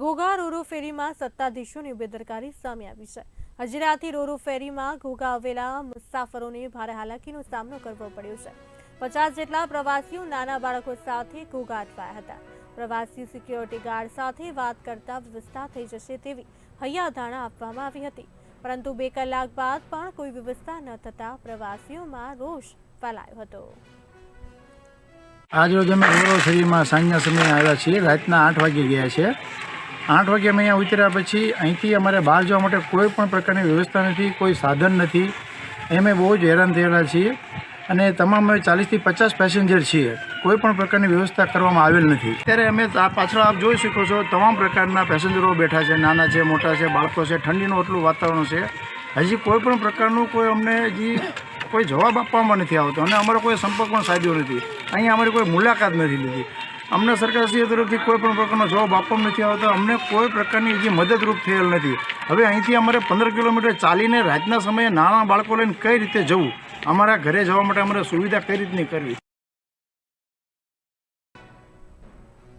ઘોઘા રોરો ફેરીમાં સત્તાધીશોની બેદરકારી સામે આવી છે. હજીરાથી રોરો ફેરીમાં ઘોઘા આવેલા મુસાફરોને ભારે હાલાકીનો સામનો કરવો પડ્યો છે. પચાસ જેટલા પ્રવાસીઓ નાના બાળકો સાથે ઘોઘા અટવાયા હતા. પ્રવાસી સિક્યોરિટી ગાર્ડ સાથે વાત કરતા વ્યવસ્થા થઈ જશે તેવી હૈયાધારણા આપવામાં આવી હતી. પરંતુ બે કલાક બાદ પણ કોઈ વ્યવસ્થા ન થતા પ્રવાસીઓમાં રોષ ફેલાયો હતો. આજ રોજ અમે રોરો ફેરીમાં સાંજના સમયે આવ્યા છીએ. રાતના આઠ વાગે ગયા છે. આઠ વાગે અમે અહીંયા ઉતર્યા પછી અહીંથી અમારે બહાર જવા માટે કોઈ પણ પ્રકારની વ્યવસ્થા નથી, કોઈ સાધન નથી. અમે બહુ જ હેરાન થયેલા છીએ અને તમામ અમે ચાલીસથી પચાસ પેસેન્જર છીએ. કોઈ પણ પ્રકારની વ્યવસ્થા કરવામાં આવેલ નથી. અત્યારે અમે પાછળ આપ જોઈ શકો છો, તમામ પ્રકારના પેસેન્જરો બેઠા છે, નાના છે, મોટા છે, બાળકો છે, ઠંડીનું એટલું વાતાવરણ છે. હજી કોઈ પણ પ્રકારનું કોઈ અમને હજી કોઈ જવાબ આપવામાં નથી આવતો અને અમારો કોઈ સંપર્ક પણ સાધ્યો નથી. અહીંયા અમારી કોઈ મુલાકાત નથી લીધી. અમને સરકારશ્રી તરફથી કોઈ પણ પ્રકારનો જવાબ આપવામાં નથી આવતો. અમને કોઈ પ્રકારની હજી મદદરૂપ થયેલ નથી. હવે અહીંથી અમારે પંદર કિલોમીટર ચાલીને રાતના સમયે નાના બાળકો લઈને કઈ રીતે જવું? અમારા ઘરે જવા માટે અમારે સુવિધા કઈ રીતની કરવી?